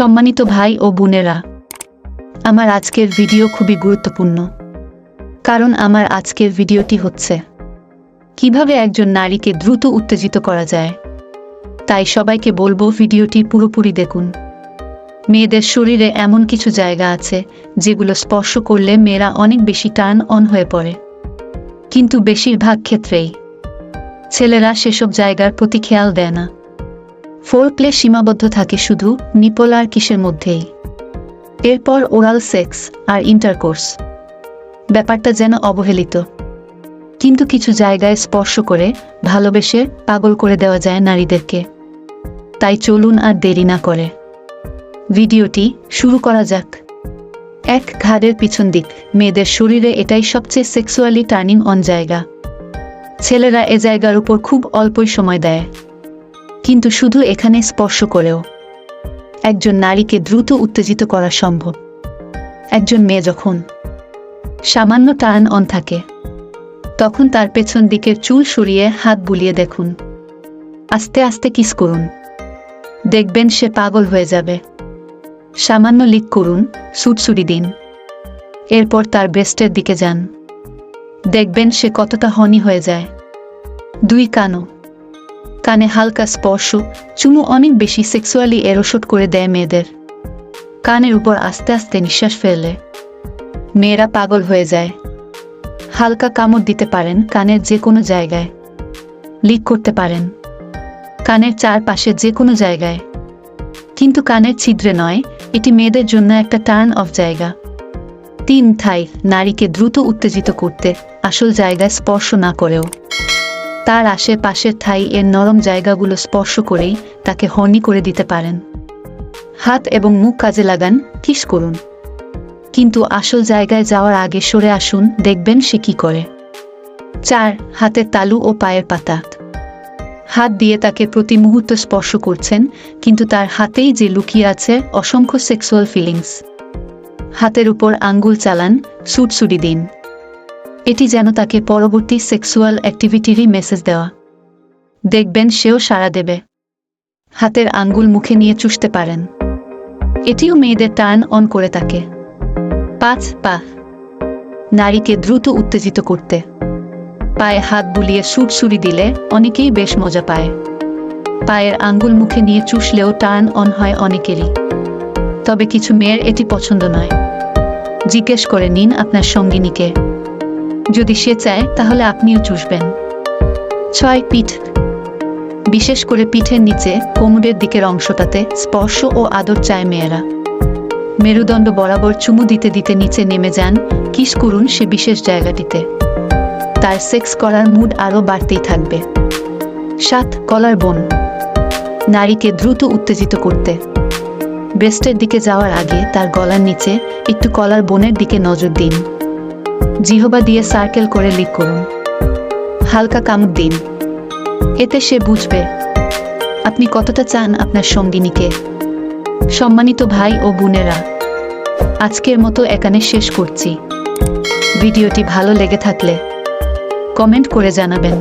সম্মানিত ভাই ও বোনেরা, আমার আজকের ভিডিও খুবই গুরুত্বপূর্ণ। কারণ আমার আজকের ভিডিওটি হচ্ছে, কীভাবে একজন নারীকে দ্রুত উত্তেজিত করা যায়। তাই সবাইকে বলব ভিডিওটি পুরোপুরি দেখুন। মেয়েদের শরীরে এমন কিছু জায়গা আছে, যেগুলো স্পর্শ করলে মেয়েরা অনেক বেশি টার্ন অন হয়ে পড়ে। কিন্তু বেশিরভাগ ক্ষেত্রেই ছেলেরা সেসব জায়গার প্রতি খেয়াল দেয় না। ফোর প্লে সীমাবদ্ধ থাকে শুধু নিপল আর কিসের মধ্যেই। এরপর ওরাল সেক্স আর ইন্টারকোর্স ব্যাপারটা যেন অবহেলিত। কিন্তু কিছু জায়গায় স্পর্শ করে, ভালোবেসে, পাগল করে দেওয়া যায় নারীদেরকে। তাই চলুন আর দেরি না করে। ভিডিওটি শুরু করা যাক। এক ঘাড়ের পিছন দিক। মেয়েদের শরীরে এটাই সবচেয়ে সেক্সুয়ালি টার্নিং অন জায়গা। ছেলেরা এ জায়গার উপর খুব অল্পই সময় দেয়। কিন্তু শুধু এখানে স্পর্শ করেও। একজন নারীকে দ্রুত উত্তেজিত করা সম্ভব। একজন মেয়ে যখন সামান্য টার্ন অন থাকে, তখন তার পেছন দিকের চুল সরিয়ে হাত বুলিয়ে দেখুন। আস্তে আস্তে কিস করুন। দেখবেন সে পাগল হয়ে যাবে। সামান্য লিক করুন সুটসুরি দিন। এরপর তার ব্রেস্টের দিকে যান। দেখবেন সে কতটা হনি হয়ে যায়। দুই কানও। কানে হালকা স্পর্শ চুমু অনেক বেশি সেক্সুয়ালি এরোশট করে দেয় মেয়েদের। কানের উপর আস্তে আস্তে নিঃশ্বাস ফেললে। মেয়েরা পাগল হয়ে যায়। হালকা কামড় দিতে পারেন কানের যে কোনো জায়গায়। লিক করতে পারেন। কানের চারপাশে যে কোনো জায়গায়। কিন্তু কানের ছিদ্রে নয়, এটি মেয়েদের জন্য একটা টার্ন অফ জায়গা। তিন থাই নারীকে দ্রুত উত্তেজিত করতে আসল জায়গায় স্পর্শ না করেও। তার আশেপাশের থাই এর নরম জায়গাগুলো স্পর্শ করেই তাকে হর্নি করে দিতে পারেন। হাত এবং মুখ কাজে লাগান, কিস করুন। কিন্তু আসল জায়গায় যাওয়ার আগে সরে আসুন, দেখবেন সে কী করে। চার হাতের তালু ও পায়ের পাতা। হাত দিয়ে তাকে প্রতি মুহূর্ত স্পর্শ করছেন, কিন্তু তার হাতেই যে লুকিয়ে আছে অসংখ্য সেক্সুয়াল ফিলিংস। হাতের উপর আঙ্গুল চালান সুটসুটি দিন। এটি যেন তাকে পরবর্তী সেক্সুয়াল অ্যাক্টিভিটিরই মেসেজ দেওয়া। দেখবেন সেও সাড়া দেবে। হাতের আঙ্গুল মুখে নিয়ে চুষতে পারেন। এটিও মেয়েদের টার্ন অন করে থাকে পাঁচ পা। নারীকে দ্রুত উত্তেজিত করতে। পায়ে হাত বুলিয়ে সুটসুরি দিলে অনেকেই বেশ মজা পায়। পায়ের আঙ্গুল মুখে নিয়ে চুষলেও টার্ন অন হয় অনেকেরই। তবে কিছু মেয়ের এটি পছন্দ নয়। জিজ্ঞেস করে নিন আপনার সঙ্গিনীকে। যদি সে চায়, তাহলে আপনিও চুষবেন। ছয় পিঠ। বিশেষ করে পিঠের নিচে, কোমরের দিকের অংশটাতে স্পর্শ ও আদর চায় মেয়েরা। মেরুদণ্ড বরাবর চুমু দিতে দিতে নিচে নেমে যান, কিস করুন সে বিশেষ জায়গাটিতে। তার সেক্স করার মুড আরও বাড়তেই থাকবে। সাত, কলার বোন। নারীকে দ্রুত উত্তেজিত করতে। ব্রেস্টের দিকে যাওয়ার আগে তার গলার নিচে একটু কলার বোনের দিকে নজর দিন। জিহবা দিয়ে সার্কেল করে লিক করুন হালকা কামুক দিন। এতে সে বুঝবে, আপনি কতটা চান আপনার সঙ্গিনীকে। সম্মানিত ভাই ও বোনেরা, আজকের মতো এখানে শেষ করছি। ভিডিওটি ভালো লেগে থাকলে কমেন্ট করে জানাবেন।